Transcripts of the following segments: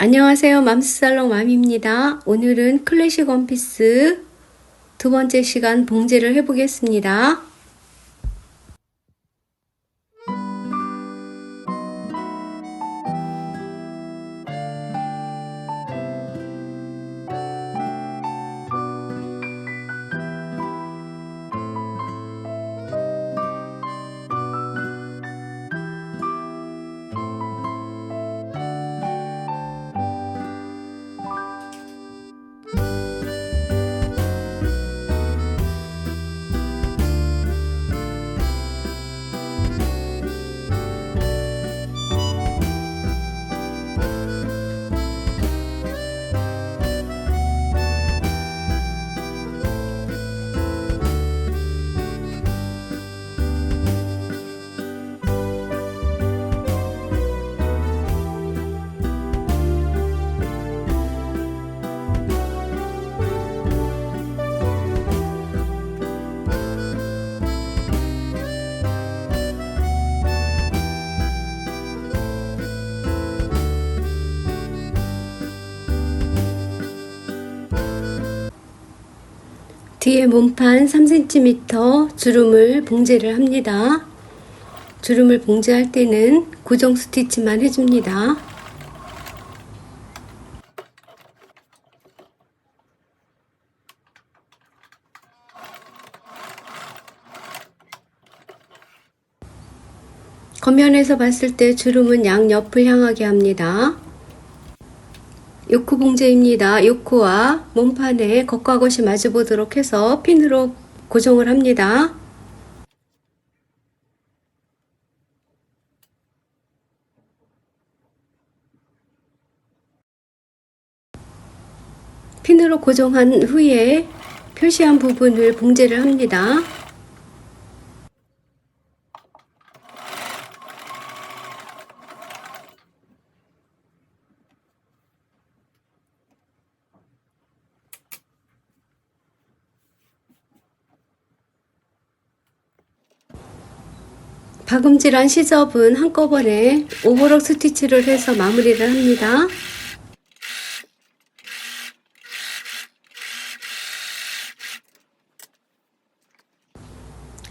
안녕하세요. 맘스살롱 맘입니다. 오늘은 클래식 원피스 두 번째 시간 봉제를 해보겠습니다. 뒤에 몸판 3cm 주름을 봉제를 합니다. 주름을 봉제할 때는 고정 스티치만 해줍니다. 겉면에서 봤을 때 주름은 양옆을 향하게 합니다. 요코 봉제입니다. 요코와 몸판에 겉과 겉이 마주 보도록 해서 핀으로 고정을 합니다. 핀으로 고정한 후에 표시한 부분을 봉제를 합니다. 박음질한 시접은 한꺼번에 오버럭 스티치를 해서 마무리를 합니다.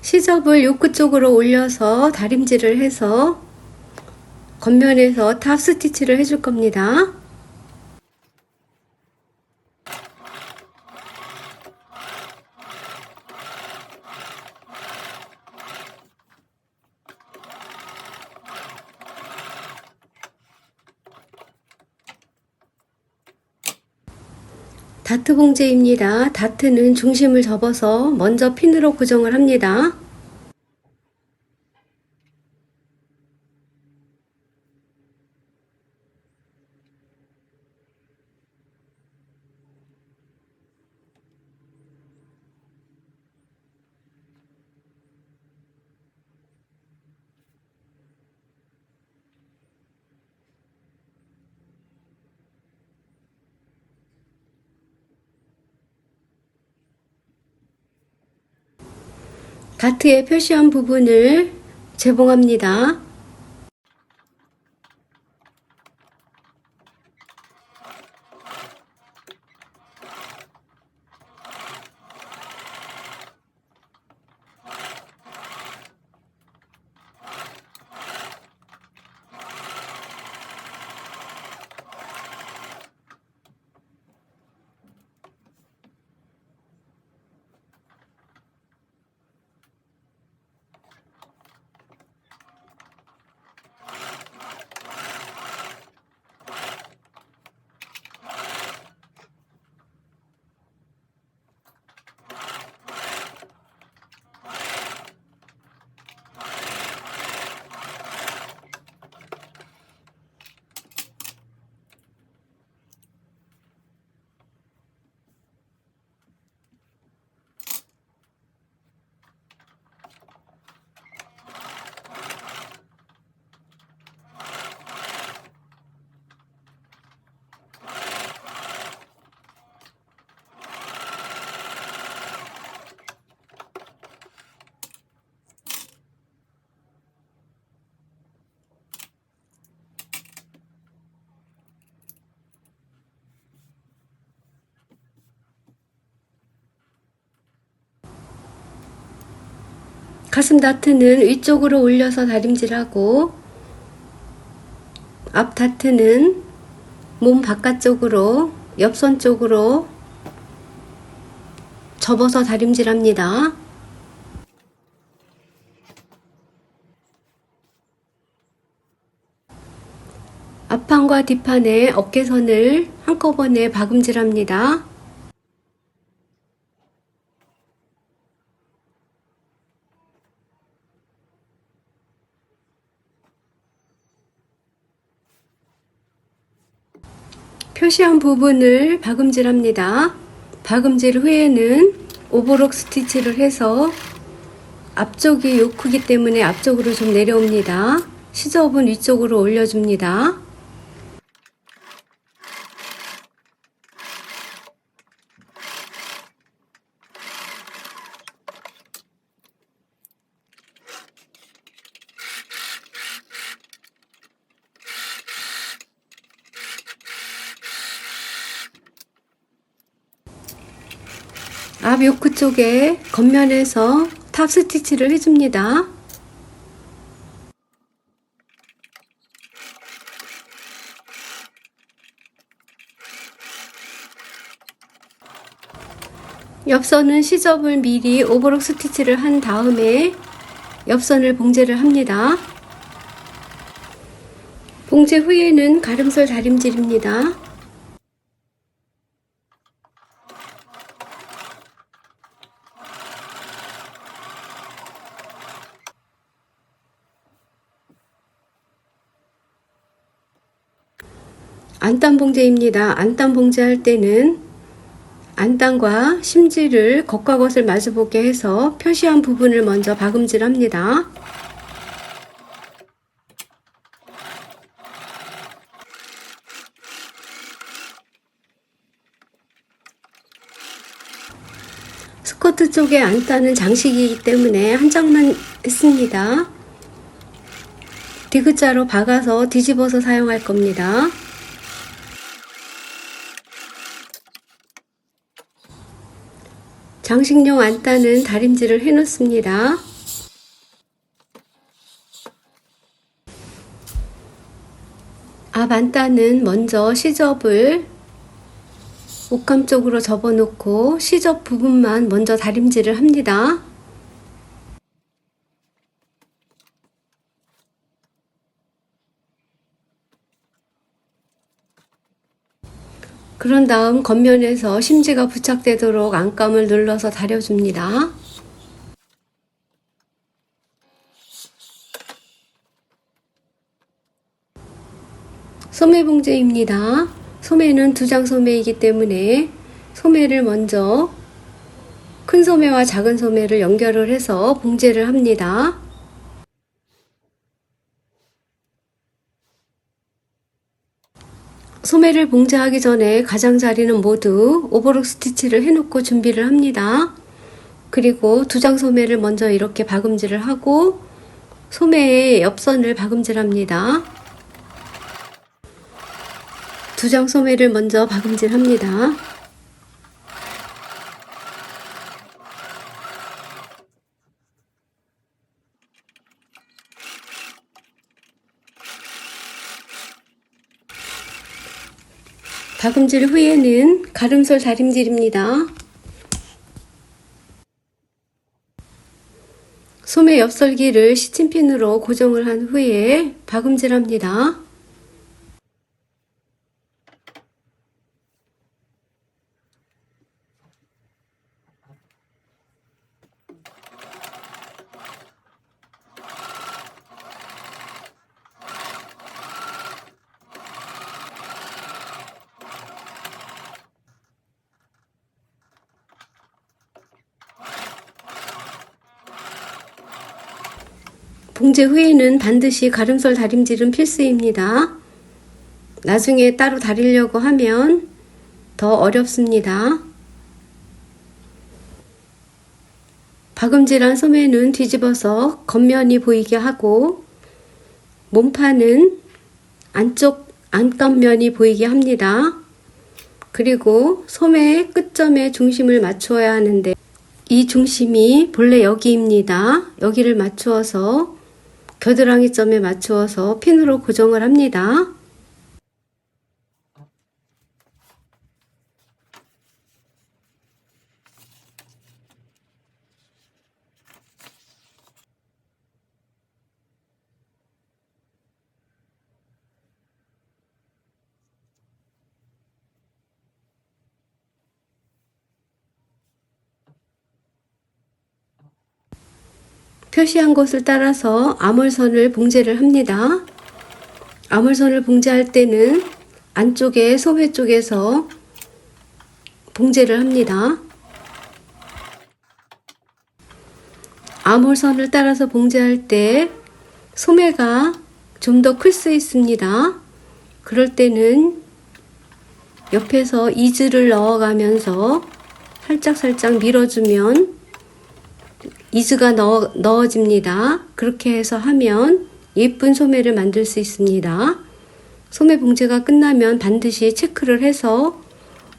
시접을 요크 쪽으로 올려서 다림질을 해서 겉면에서 탑 스티치를 해줄 겁니다. 다트 봉제입니다. 다트는 중심을 접어서 먼저 핀으로 고정을 합니다. 다트에 표시한 부분을 재봉합니다. 가슴 다트는 위쪽으로 올려서 다림질하고 앞 다트는 몸 바깥쪽으로 옆선 쪽으로 접어서 다림질합니다. 앞판과 뒷판의 어깨선을 한꺼번에 박음질합니다. 표시한 부분을 박음질합니다. 박음질 후에는 오버록 스티치를 해서 앞쪽이 요 크기 때문에 앞쪽으로 좀 내려옵니다. 시접은 위쪽으로 올려줍니다. 앞 요크 쪽에 겉면에서 탑 스티치를 해줍니다. 옆선은 시접을 미리 오버록 스티치를 한 다음에 옆선을 봉제를 합니다. 봉제 후에는 가름솔 다림질입니다. 안단 봉제입니다. 안단 봉제할 때는 안단과 심지를 겉과 겉을 마주보게 해서 표시한 부분을 먼저 박음질합니다. 스커트 쪽에 안단은 장식이기 때문에 한 장만 했습니다. 디귿자로 박아서 뒤집어서 사용할 겁니다. 장식용 안단은 다림질을 해 놓습니다. 앞 안단은 먼저 시접을 옷감 쪽으로 접어 놓고 시접 부분만 먼저 다림질을 합니다. 그런 다음 겉면에서 심지가 부착되도록 안감을 눌러서 다려줍니다. 소매 봉제입니다. 소매는 두 장 소매이기 때문에 소매를 먼저 큰 소매와 작은 소매를 연결을 해서 봉제를 합니다. 소매를 봉제하기 전에 가장자리는 모두 오버록 스티치를 해놓고 준비를 합니다. 그리고 두 장 소매를 먼저 이렇게 박음질을 하고 소매의 옆선을 박음질합니다. 두 장 소매를 먼저 박음질합니다. 박음질 후에는 가름솔 다림질입니다. 소매 옆설기를 시침핀으로 고정을 한 후에 박음질합니다. 봉제 후에는 반드시 가름솔 다림질은 필수입니다. 나중에 따로 다리려고 하면 더 어렵습니다. 박음질한 소매는 뒤집어서 겉면이 보이게 하고 몸판은 안쪽 안감면이 보이게 합니다. 그리고 소매의 끝점에 중심을 맞추어야 하는데 이 중심이 본래 여기입니다. 여기를 맞추어서 겨드랑이 점에 맞추어서 핀으로 고정을 합니다. 표시한 곳을 따라서 암홀선을 봉제를 합니다. 암홀선을 봉제할 때는 안쪽에 소매 쪽에서 봉제를 합니다. 암홀선을 따라서 봉제할 때 소매가 좀 더 클 수 있습니다. 그럴 때는 옆에서 이즈를 넣어가면서 살짝살짝 밀어주면 이즈가 넣어, 넣어집니다. 그렇게 해서 하면 예쁜 소매를 만들 수 있습니다. 소매 봉제가 끝나면 반드시 체크를 해서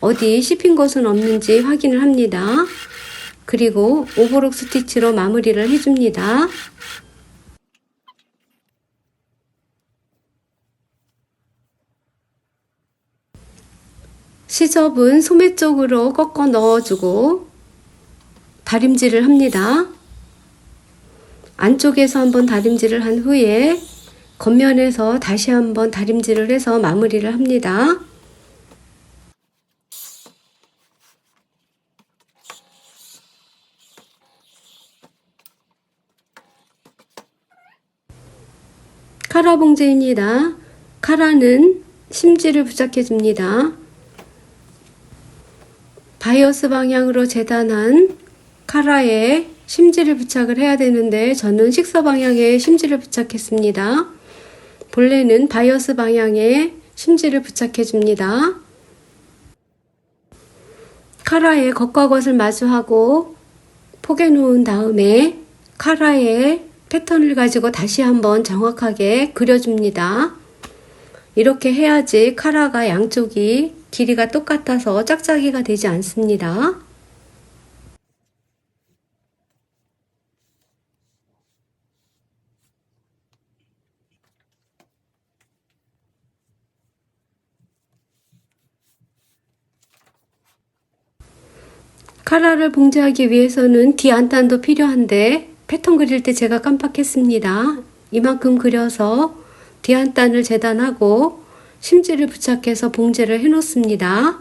어디 씹힌 것은 없는지 확인을 합니다. 그리고 오버록 스티치로 마무리를 해줍니다. 시접은 소매 쪽으로 꺾어 넣어주고 다림질을 합니다. 안쪽에서 한번 다림질을 한 후에 겉면에서 다시 한번 다림질을 해서 마무리를 합니다. 카라 봉제입니다. 카라는 심지를 부착해 줍니다. 바이어스 방향으로 재단한 카라에 심지를 부착을 해야 되는데 저는 식사 방향에 심지를 부착했습니다. 본래는 바이어스 방향에 심지를 부착해 줍니다. 카라의 겉과 겉을 마주하고 포개 놓은 다음에 카라의 패턴을 가지고 다시 한번 정확하게 그려줍니다. 이렇게 해야지 카라가 양쪽이 길이가 똑같아서 짝짝이가 되지 않습니다. 카라를 봉제하기 위해서는 뒤안단도 필요한데 패턴 그릴 때 제가 깜빡했습니다. 이만큼 그려서 뒤안단을 재단하고 심지를 부착해서 봉제를 해 놓습니다.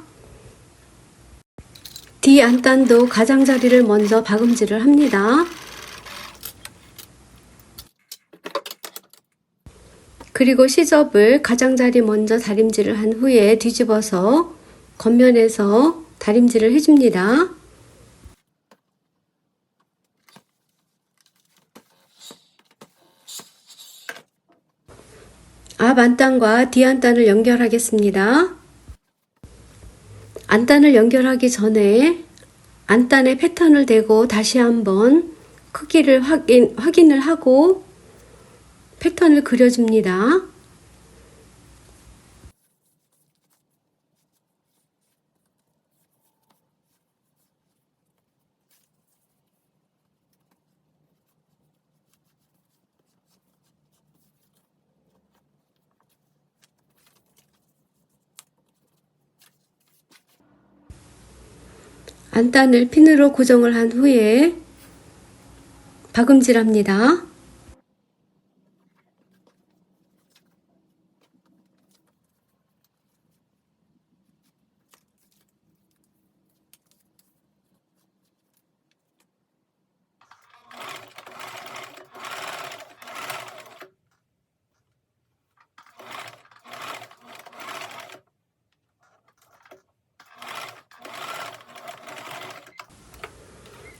뒤안단도 가장자리를 먼저 박음질을 합니다. 그리고 시접을 가장자리 먼저 다림질을 한 후에 뒤집어서 겉면에서 다림질을 해줍니다. 앞 안단과 뒤 안단을 연결하겠습니다. 안단을 연결하기 전에 안단에 패턴을 대고 다시 한번 크기를 확인, 확인을 하고 패턴을 그려줍니다. 안단을 핀으로 고정을 한 후에 박음질합니다.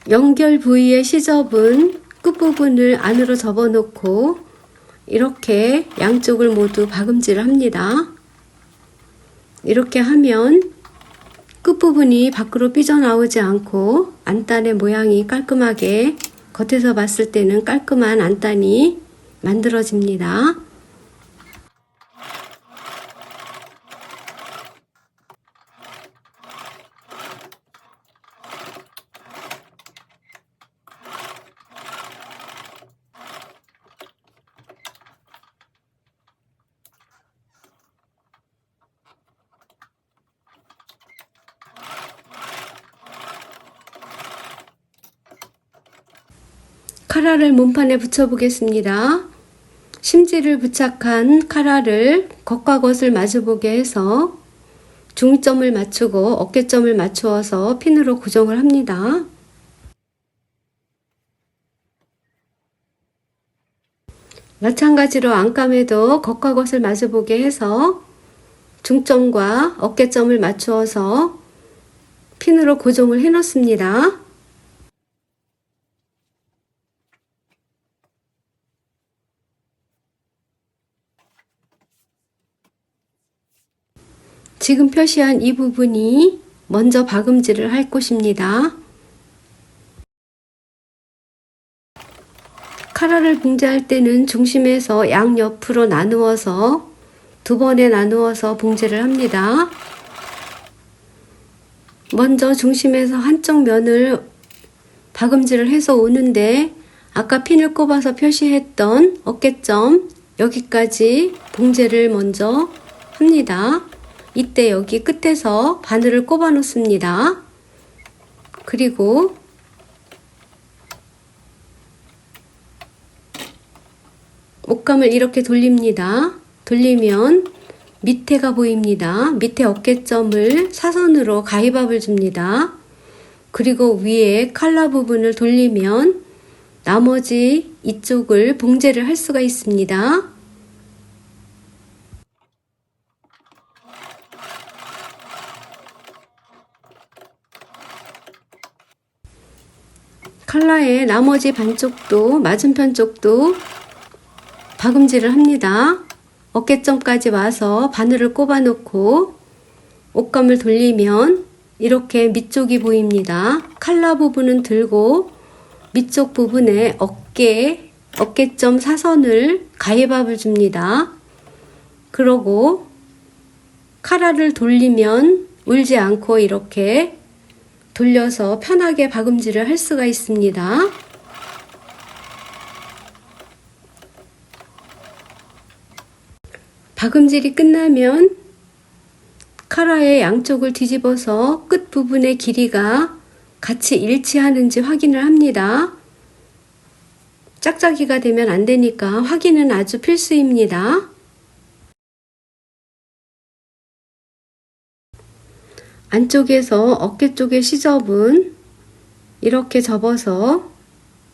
연결 부위의 시접은 끝부분을 안으로 접어놓고 이렇게 양쪽을 모두 박음질을 합니다. 이렇게 하면 끝부분이 밖으로 삐져나오지 않고 안단의 모양이 깔끔하게 겉에서 봤을 때는 깔끔한 안단이 만들어집니다. 카라를 몸판에 붙여보겠습니다. 심지를 부착한 카라를 겉과 겉을 마주보게 해서 중점을 맞추고 어깨점을 맞추어서 핀으로 고정을 합니다. 마찬가지로 안감에도 겉과 겉을 마주보게 해서 중점과 어깨점을 맞추어서 핀으로 고정을 해 놓습니다. 지금 표시한 이 부분이 먼저 박음질을 할 곳입니다. 카라를 봉제할 때는 중심에서 양옆으로 나누어서 두 번에 나누어서 봉제를 합니다. 먼저 중심에서 한쪽 면을 박음질을 해서 오는데 아까 핀을 꼽아서 표시했던 어깨점 여기까지 봉제를 먼저 합니다. 이때 여기 끝에서 바늘을 꼽아 놓습니다. 그리고 옷감을 이렇게 돌립니다. 돌리면 밑에가 보입니다. 밑에 어깨점을 사선으로 가위밥을 줍니다. 그리고 위에 칼라 부분을 돌리면 나머지 이쪽을 봉제를 할 수가 있습니다. 칼라의 나머지 반쪽도 맞은편 쪽도 박음질을 합니다. 어깨점까지 와서 바늘을 꼽아 놓고 옷감을 돌리면 이렇게 밑쪽이 보입니다. 칼라 부분은 들고 밑쪽 부분에 어깨, 어깨점 사선을 가위밥을 줍니다. 그러고 카라를 돌리면 울지 않고 이렇게 돌려서 편하게 박음질을 할 수가 있습니다. 박음질이 끝나면 카라의 양쪽을 뒤집어서 끝 부분의 길이가 같이 일치하는지 확인을 합니다. 짝짝이가 되면 안 되니까 확인은 아주 필수입니다. 안쪽에서 어깨 쪽의 시접은 이렇게 접어서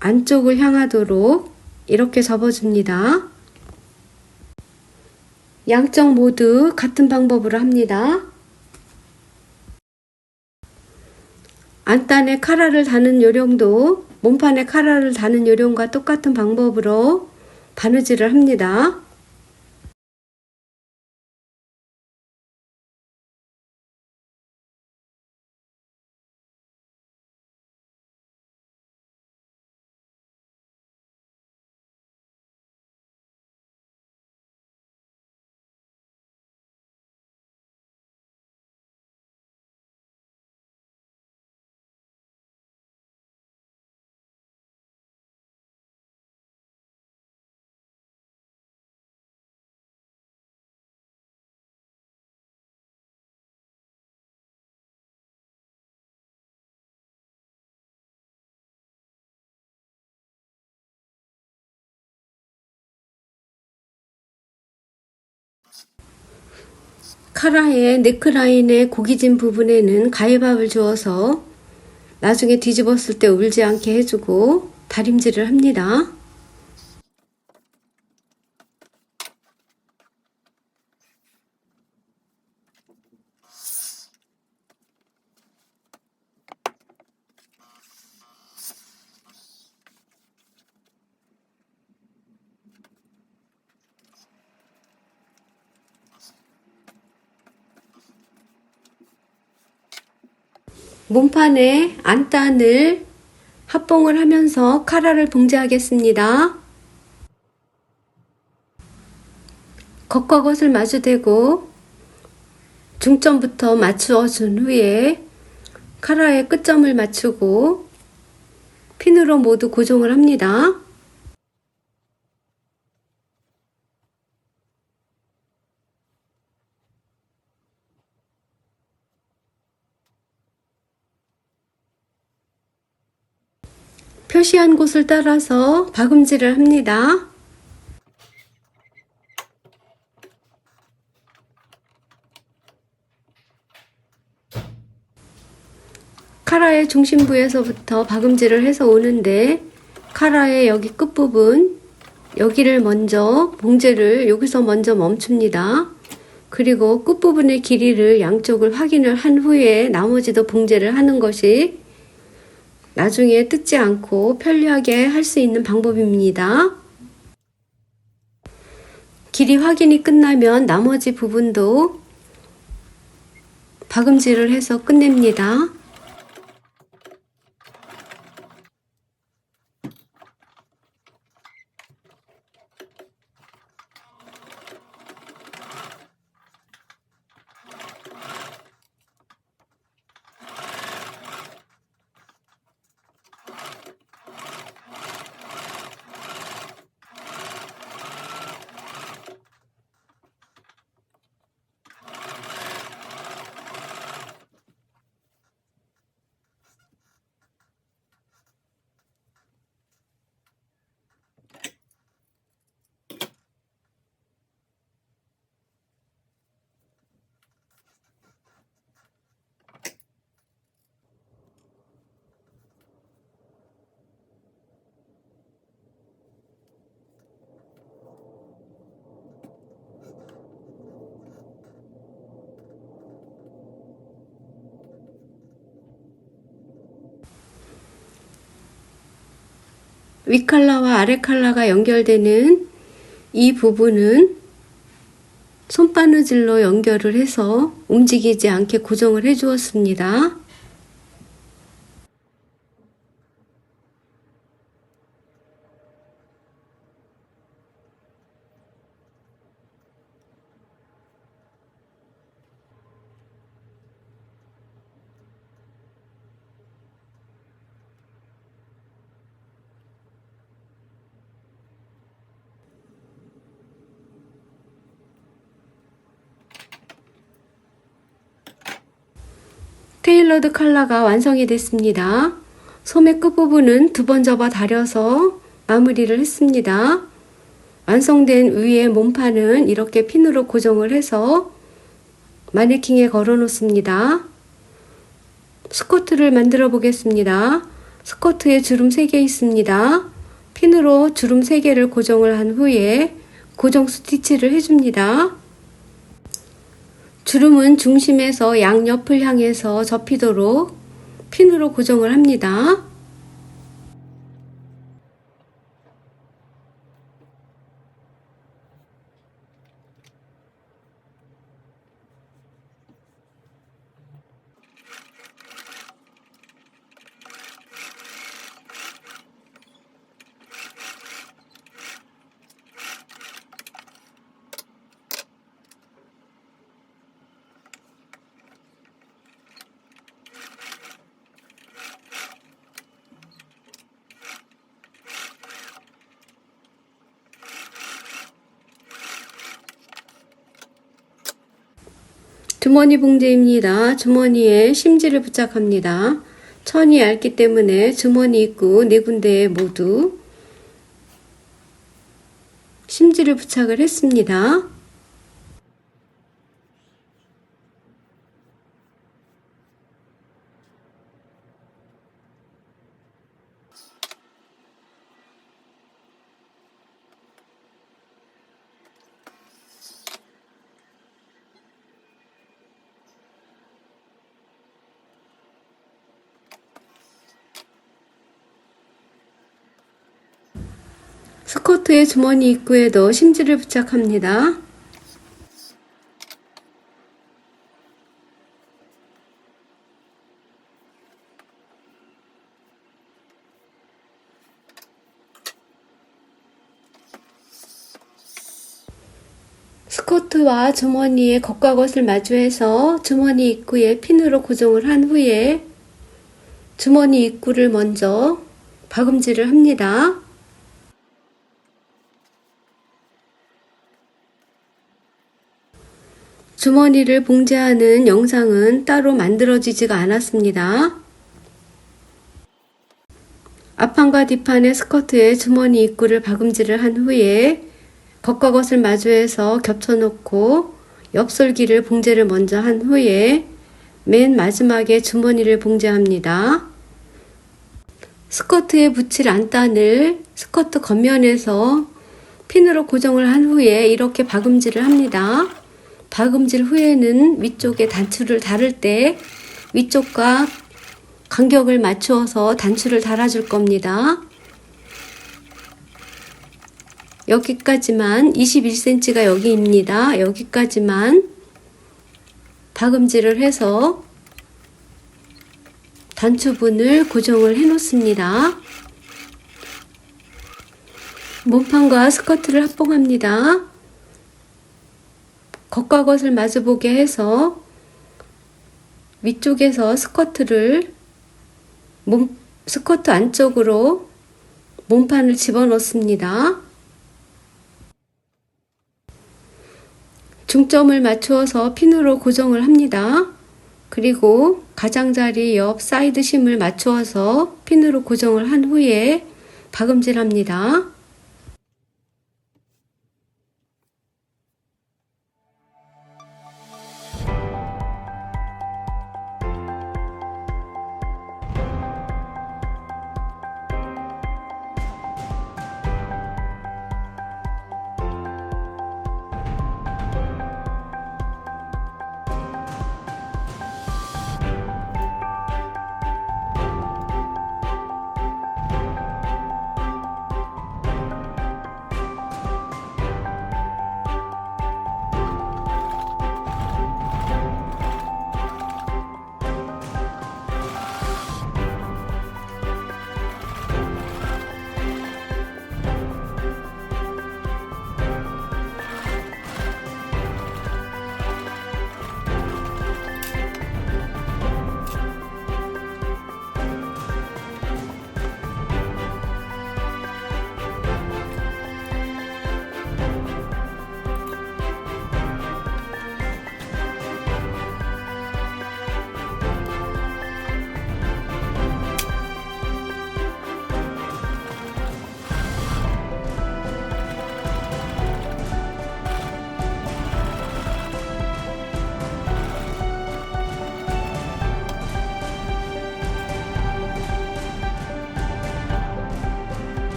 안쪽을 향하도록 이렇게 접어줍니다. 양쪽 모두 같은 방법으로 합니다. 안단에 카라를 다는 요령도 몸판에 카라를 다는 요령과 똑같은 방법으로 바느질을 합니다. 카라의 네크라인의 고기진 부분에는 가위밥을 주어서 나중에 뒤집었을 때 울지 않게 해주고 다림질을 합니다. 몸판에 안단을 합봉을 하면서 카라를 봉제하겠습니다. 겉과 겉을 마주대고 중점부터 맞추어 준 후에 카라의 끝점을 맞추고 핀으로 모두 고정을 합니다. 표시한 곳을 따라서 박음질을 합니다. 카라의 중심부에서부터 박음질을 해서 오는데 카라의 여기 끝부분 여기를 먼저 봉제를 여기서 먼저 멈춥니다. 그리고 끝부분의 길이를 양쪽을 확인을 한 후에 나머지도 봉제를 하는 것이 나중에 뜯지 않고 편리하게 할 수 있는 방법입니다. 길이 확인이 끝나면 나머지 부분도 박음질을 해서 끝냅니다. 위 칼라와 아래 칼라가 연결되는 이 부분은 손바느질로 연결을 해서 움직이지 않게 고정을 해 주었습니다. 테일러드 컬러가 완성이 됐습니다. 소매 끝부분은 두 번 접어 다려서 마무리를 했습니다. 완성된 위의 몸판은 이렇게 핀으로 고정을 해서 마네킹에 걸어 놓습니다. 스커트를 만들어 보겠습니다. 스커트에 주름 3개 있습니다. 핀으로 주름 3개를 고정을 한 후에 고정 스티치를 해줍니다. 주름은 중심에서 양옆을 향해서 접히도록 핀으로 고정을 합니다. 주머니 봉제입니다. 주머니에 심지를 부착합니다. 천이 얇기 때문에 주머니 입구 네 군데에 모두 심지를 부착을 했습니다. 스커트의 주머니 입구에도 심지를 부착합니다. 스커트와 주머니의 겉과 겉을 마주해서 주머니 입구에 핀으로 고정을 한 후에 주머니 입구를 먼저 박음질을 합니다. 주머니를 봉제하는 영상은 따로 만들어지지가 않았습니다. 앞판과 뒷판의 스커트에 주머니 입구를 박음질을 한 후에 겉과 겉을 마주해서 겹쳐놓고 옆솔기를 봉제를 먼저 한 후에 맨 마지막에 주머니를 봉제합니다. 스커트에 붙일 안단을 스커트 겉면에서 핀으로 고정을 한 후에 이렇게 박음질을 합니다. 박음질 후에는 위쪽에 단추를 달을 때 위쪽과 간격을 맞추어서 단추를 달아줄 겁니다. 여기까지만 21cm가 여기입니다. 여기까지만 박음질을 해서 단추분을 고정을 해 놓습니다. 몸판과 스커트를 합봉합니다. 겉과 겉을 마주보게 해서 위쪽에서 스커트를 몸, 스커트 안쪽으로 몸판을 집어넣습니다. 중점을 맞추어서 핀으로 고정을 합니다. 그리고 가장자리 옆 사이드 심을 맞추어서 핀으로 고정을 한 후에 박음질합니다.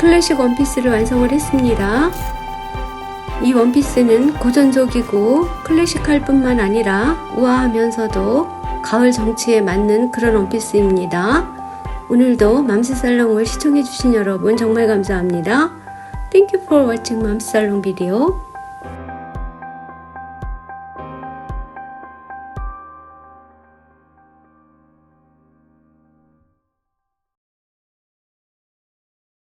클래식 원피스를 완성을 했습니다. 이 원피스는 고전적이고 클래식할 뿐만 아니라 우아하면서도 가을 정치에 맞는 그런 원피스입니다. 오늘도 맘스살롱을 시청해주신 여러분 정말 감사합니다. Thank you for watching 맘스살롱 비디오.